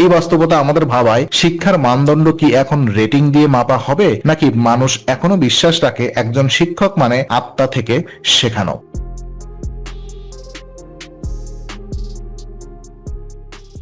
এই বাস্তবতা আমাদের ভাবায়, শিক্ষার মানদণ্ড কি এখন রেটিং দিয়ে মাপা হবে, নাকি মানুষ এখনও বিশ্বাস রাখে একজন শিক্ষক মানে আত্মা থেকে শেখানো?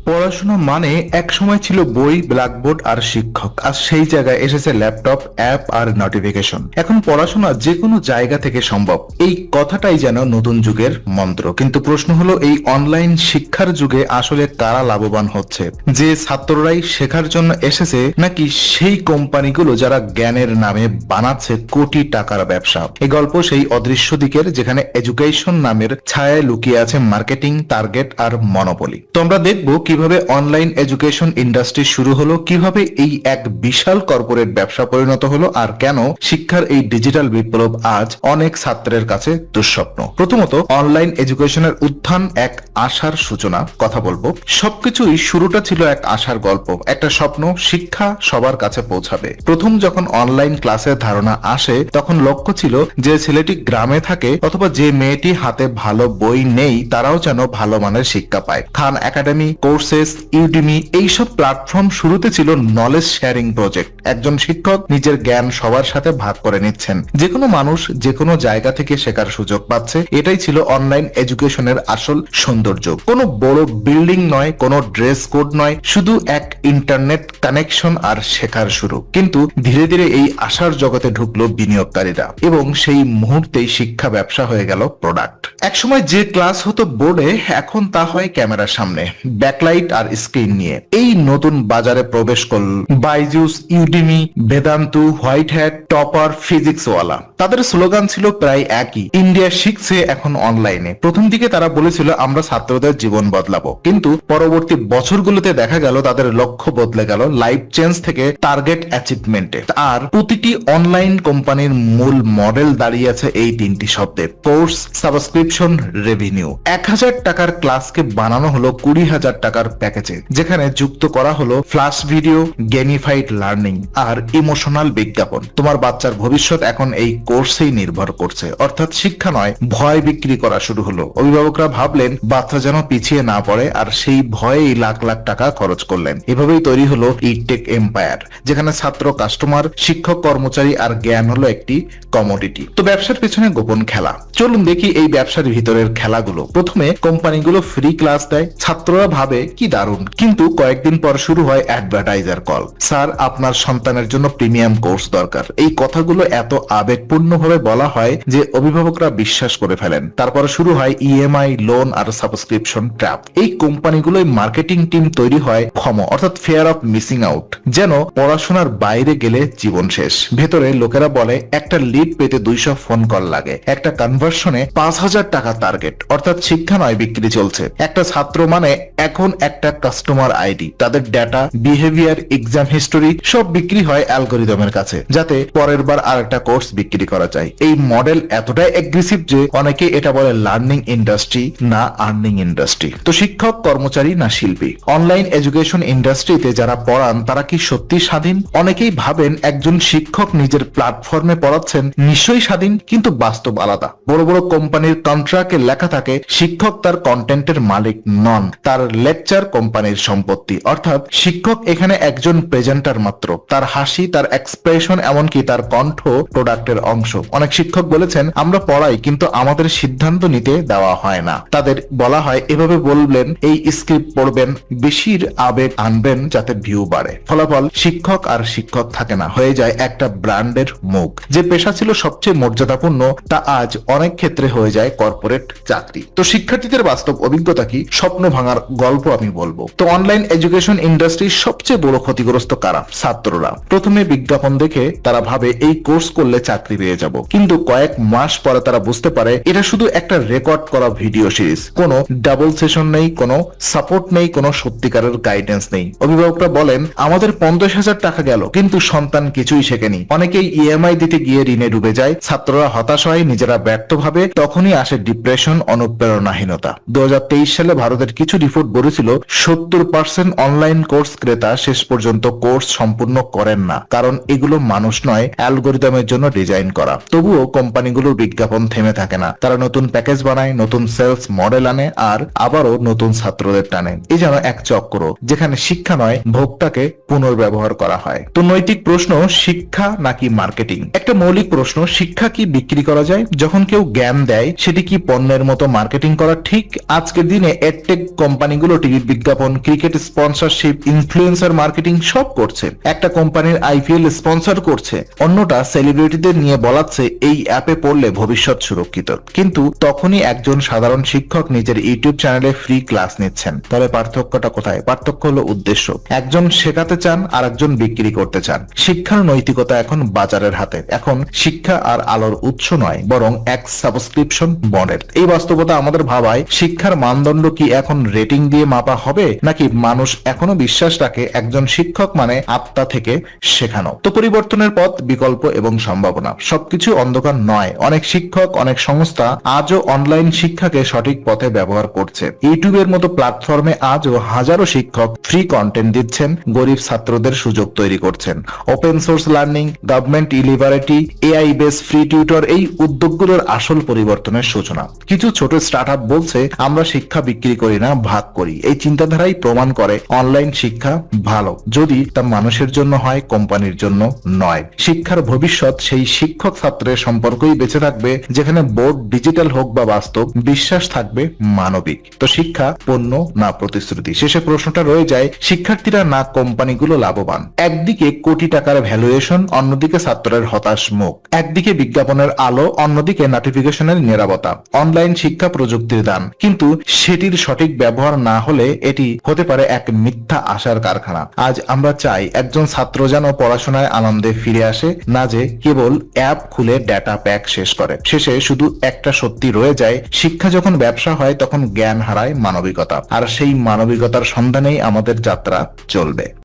পড়াশোনা মানে এক সময় ছিল বই, ব্ল্যাকবোর্ড আর শিক্ষক। আর সেই জায়গায় এসেছে ল্যাপটপ, অ্যাপ আর নোটিফিকেশন। এখন পড়াশোনা যে কোনো জায়গা থেকে সম্ভব। এই কথাটাই যেন নতুন যুগের মন্ত্র। কিন্তু প্রশ্ন হলো, এই অনলাইন শিক্ষার যুগে আসলে কারা লাভবান হচ্ছে? যে ছাত্ররাই শেখার জন্য এসেছে, নাকি সেই কোম্পানিগুলো যারা জ্ঞানের নামে বানাচ্ছে কোটি টাকার ব্যবসা? এই গল্প সেই অদৃশ্য দিকের, যেখানে এডুকেশন নামের ছায়ায় লুকিয়ে আছে মার্কেটিং টার্গেট আর মনোপলি তো আমরা দেখব কীভাবে অনলাইন এডুকেশন ইন্ডাস্ট্রি শুরু হলো, কীভাবে এই এক বিশাল কর্পোরেট ব্যবসা পরিণত হলো আর কেন শিক্ষার এই ডিজিটাল বিপ্লব আজ অনেক ছাত্রের কাছে দুঃস্বপ্ন? প্রথমত অনলাইন এডুকেশনের উত্থান এক আশার সূচনা, কথা বলব। সবকিছুই শুরুটা ছিল এক আশার গল্প, একটা স্বপ্ন শিক্ষা সবার কাছে পৌঁছাবে। প্রথম যখন অনলাইন ক্লাসের ধারণা আসে, তখন লক্ষ্য ছিল যে ছেলেটি গ্রামে থাকে অথবা যে মেয়েটি হাতে ভালো বই নেই, তারাও যেন ভালো মানের শিক্ষা পায়। খান একাডেমি কোর্সেস ইউডিমি এইসব প্ল্যাটফর্ম শুরুতে ছিল নলেজ শেয়ারিং প্রজেক্ট একজন শিক্ষক নিজের জ্ঞান সবার সাথে ভাগ করে নিচ্ছেন। যে কোনো মানুষ যে কোনো জায়গা থেকে শেখার সুযোগ পাচ্ছে। এটাই ছিল অনলাইন এডুকেশনের আসল সৌন্দর্য। কোনো বড় বিল্ডিং নয়, কোনো ড্রেস কোড নয়, শুধু এক ইন্টারনেট কানেকশন আর শেখার শুরু। কিন্তু ধীরে ধীরে এই আশার জগতে ঢুকলো বিনিয়োগকারীরা। এবং সেই মুহূর্তেই শিক্ষা ব্যবসা হয়ে গেল প্রোডাক্ট একসময় যে ক্লাস হতো বোর্ডে এখন তা হয় ক্যামেরার সামনে। ব্যাকলাইট আর স্ক্রিন নিয়ে। এই নতুন বাজারে প্রবেশ করল Byju's Udemy Vedantu white hat topper physics wallah তাদের স্লোগান ছিল প্রায় একই। ইন্ডিয়া শিখছে এখন অনলাইনে প্রথম দিকে তারা বলেছিল, আমরা ছাত্রদের জীবন বদলাবো। কিন্তু পরবর্তী বছরগুলোতে দেখা গেল, তাদের লক্ষ্য বদলে গেল লাইফ চেঞ্জ থেকে টার্গেট অ্যাচিভমেন্টে আর প্রতিটি অনলাইন কোম্পানির মূল মডেল দাঁড়িয়ে আছে এই তিনটি শব্দে। কোর্স সাবস্ক্রিপশন রেভিনিউ এক হাজার টাকার ক্লাসকে বানানো হলো কুড়ি হাজার টাকার প্যাকেজে, যেখানে যুক্ত করা হলো ফ্লাশ ভিডিও গেমিফাইড লার্নিং আর ইমোশনাল বিজ্ঞাপন। তোমার বাচ্চার ভবিষ্যৎ এখন এই কোর্সেই নির্ভর করছে। অর্থাৎ শিক্ষা নয়, ভয় বিক্রি করা শুরু হলো। অভিভাবকরা ভাবলেন, বাচ্চা যেন পিছিয়ে না পড়ে আর সেই ভয়েই লাখ লাখ টাকা খরচ করলেন। এভাবেই তৈরি হলো ইটেক এম্পায়ার যেখানে ছাত্র কাস্টমার শিক্ষক, কর্মচারী আর জ্ঞান হলো একটি কমোডিটি তো ব্যবসার পেছনে গোপন খেলা। চলুন দেখি এই ব্যবসার ভিতরের খেলাগুলো। প্রথমে কোম্পানিগুলো ফ্রি ক্লাস দেয়। ছাত্ররা ভাবে কি দারুণ। কিন্তু কয়েকদিন পর শুরু হয় অ্যাডভার্টাইজার কল স্যার, আপনার সন্তানের জন্য প্রিমিয়াম কোর্স দরকার। এই কথাগুলো এত আবেগপূর্ণ ভাবে বলা হয় যে অভিভাবকরা বিশ্বাস করে ফেলেন। তারপর শুরু হয় ইএমআই লোন আর সাবস্ক্রিপশন ট্র্যাপ এই কোম্পানিগুলোই মার্কেটিং টিম তৈরি হয় ক্ষম অর্থাৎ ফেয়ার অফ মিসিং আউট যেন পড়াশোনার বাইরে গেলে জীবন শেষ। ভেতরে লোকেরা বলে, একটা লিড পেতে দুইশো ফোন কল লাগে। একটা কনভার্সনে পাঁচ হাজার টাকা টার্গেট অর্থাৎ শিক্ষা নয়, বিক্রি চলছে। একটা ছাত্র মানে এখন একটা কাস্টমার আইডি তাদের ডেটা বিহেভিয়ার এক্সাম হিস্টোরি সব বিক্রি হয় অ্যালগোরিদমের কাছে, যাতে পরের বার আর একটা কোর্স বিক্রি করা যায়। এই মডেল এতটাই এগ্রেসিভ যে অনেকে এটা বলে লার্নিং ইন্ডাস্ট্রি না আর্নিং ইন্ডাস্ট্রি তো শিক্ষক, কর্মচারী, না শিল্পী? অনলাইন এডুকেশন ইন্ডাস্ট্রিতে যারা পড়ান, তারা কি সত্যি স্বাধীন? অনেকেই ভাবেন একজন শিক্ষক নিজের প্ল্যাটফর্মে পড়াচ্ছেন, নিশ্চয়ই স্বাধীন, কিন্তু বাস্তব আলাদা। বড় বড় কোম্পানির কন্ট্রাক্টে লেখা থাকে, শিক্ষক তার কন্টেন্টের মালিক নন, তার লেকচার কোম্পানির সম্পত্তি। অর্থাৎ শিক্ষক এখানে একজন প্রেজেন্টার মাত্র। তার হাসি, তার এক্সপ্রেশন এমনকি তার কণ্ঠ প্রোডাক্টের অংশ। অনেক শিক্ষক বলেছেন, আমরা পড়াই, কিন্তু আমাদের সিদ্ধান্ত নিতে দেওয়া হয় না। তাদের বলা হয়, এভাবে বলবেন, এই স্ক্রিপ্ট পড়বেন, বেশির আবেগ আনবেন, যাতে ভিউ বাড়ে। ফলাফল, শিক্ষক আর শিক্ষক থাকে না, হয়ে যায় একটা ব্র্যান্ডের মুখ। যে পেশা ছিল সবচেয়ে মর্যাদাপূর্ণ, তা আজ অনেক ক্ষেত্রে হয়ে যায় কর্পোরেট চাকরি। তো শিক্ষার্থীদের বাস্তব অভিজ্ঞতা কি? স্বপ্ন ভাঙার গল্প আমি বলব। তো অনলাইন এডুকেশন ইন্ডাস্ট্রির সবচেয়ে বড় ক্ষতিগ্রস্ত কারা? ছাত্ররা। প্রথমে বিজ্ঞাপন দেখে তারা ভাবে এই কোর্স করলে চাকরি পেয়ে যাব। কিন্তু কয়েক মাস পরে তারা বুঝতে পারে এটা শুধু একটা রেকর্ড করা ভিডিও সিরিজ কোনো ডাবল সেশন নেই, কোনো সাপোর্ট নেই, কোনো সত্যিকারের গাইডেন্স নেই। অভিভাবকরা বলেন, আমাদের পঞ্চাশ হাজার টাকা গেল, কিন্তু সন্তান কিছুই শেখেনি। অনেকেই ইএমআই দিতে গিয়ে ঋণে ডুবে যায়। ছাত্ররা হতাশ হয়, নিজেরা ব্যর্থ ভাবে। তখনই আসে ডিপ্রেশন অনুপ্রেরণাহীনতা। দু হাজার তেইশ সালে ভারতের কিছু রিপোর্ট বলেছিল ছিল সত্তর পার্সেন্ট অনলাইন কোর্স ক্রেতা শেষ পর্যন্ত কোর্স সম্পূর্ণ করেন না, কারণ এগুলো মানুষ নয় অ্যালগোরিদমের জন্য ডিজাইন করা। তবুও কোম্পানিগুলোর বিজ্ঞাপন থেমে থাকে না। তারা নতুন প্যাকেজ বানায়, নতুন সেলস মডেল আনে আর আবারও নতুন ছাত্রদের টানে। এই যেন এক চক্র, যেখানে শিক্ষা নয় ভোগটাকে পুনর্ব্যবহার করা হয়। তো নৈতিক প্রশ্ন, শিক্ষা নাকি মার্কেটিং একটা মৌলিক প্রশ্ন, শিক্ষা কি বিক্রি করা যায়? যখন কেউ জ্ঞান দেয়, সেটি কি পণ্যের মতো মার্কেটিং করা ঠিক? আজকের দিনে এডটেক কোম্পানিগুলো টিভির বিজ্ঞাপন, ক্রিকেট স্পন্সরশিপ ইনফ্লুয়েন্সার মার্কেটিং সব করছে। একটা কোম্পানির আইপিএল স্পন্সর করছে। অন্যটা সেলিব্রিটিদের নিয়ে বলাচ্ছে এই অ্যাপে পড়লে ভবিষ্যৎ সুরক্ষিত। কিন্তু তখনই একজন সাধারণ শিক্ষক নিজের ইউটিউব চ্যানেলে ফ্রি ক্লাস নিচ্ছেন। তবে পার্থক্যটা কোথায়? পার্থক্য হলো উদ্দেশ্য। একজন শেখাতে চান আর একজন বিক্রি করতে চান। শিক্ষার নৈতিকতা এখন বাজারের হাতে। এখন শিক্ষা আর আলোর উৎস নয়, বরং এক সাবস্ক্রিপশন বন্ডের এই বাস্তবতা আমাদের ভাবায়, শিক্ষার মানদণ্ড কি এখন রেটিং দিয়ে মাপা হবে নাকি মানুষ এখনও বিশ্বাস রাখে একজন শিক্ষক মানে আত্মা থেকে শেখানো? তো পরিবর্তনের পথ, বিকল্প এবং সম্ভাবনা। সবকিছু অন্ধকার নয়। অনেক শিক্ষক, অনেক সংস্থা আজও অনলাইন শিক্ষাকে সঠিক পথে ব্যবহার করছে। ইউটিউবের মতো প্ল্যাটফর্মে আজও হাজারো শিক্ষক ফ্রি কন্টেন্ট দিচ্ছেন, গরিব ছাত্রদের সুযোগ তৈরি করছেন। ওপেন সোর্স লার্নিং গভর্নমেন্ট ইলিবারেটি এআই বেস ফ্রি টিউটর এই উদ্যোগগুলোর আসল পরিবর্তনের সূচনা। কিছু ছোট স্টার্ট বলছে, আমরা শিক্ষা বিক্রি করি না, ভাগ করি। এই চিন্তাধারাই প্রমাণ করে অনলাইন শিক্ষা ভালো। যদি তা মানুষের জন্য হয়, কোম্পানির জন্য নয়। শিক্ষার ভবিষ্যৎ সেই শিক্ষক ছাত্রের সম্পর্কই বেঁচে থাকবে, যেখানে বোর্ড ডিজিটাল হোক বা বাস্তব, বিশ্বাস থাকবে মানবিক। তো শিক্ষা পণ্য না প্রতিশ্রুতি? শেষে প্রশ্নটা রয়ে যায়, শিক্ষার্থীরা না কোম্পানিগুলো লাভবান? একদিকে কোটি টাকার ভ্যালুয়েশন অন্যদিকে ছাত্রের হতাশ মুখ। একদিকে বিজ্ঞাপনের আলো, অন্যদিকে নোটিফিকেশনের নিরাপত্তা। অনলাইন শিক্ষা প্রযুক্তির দান। কিন্তু সেটির সঠিক ব্যবহার না হলে এটি হতে পারে এক মিথ্যা আশার কারখানা। আজ আমরা চাই একজন ছাত্র যেন পড়াশোনায় আনন্দে ফিরে আসে, না যে কেবল অ্যাপ খুলে ডেটা প্যাক শেষ করে। শেষে শুধু একটা সত্যি রয়ে যায়, শিক্ষা যখন ব্যবসা হয় তখন জ্ঞান হারায় মানবিকতা। আর সেই মানবিকতার সন্ধানেই আমাদের যাত্রা চলবে।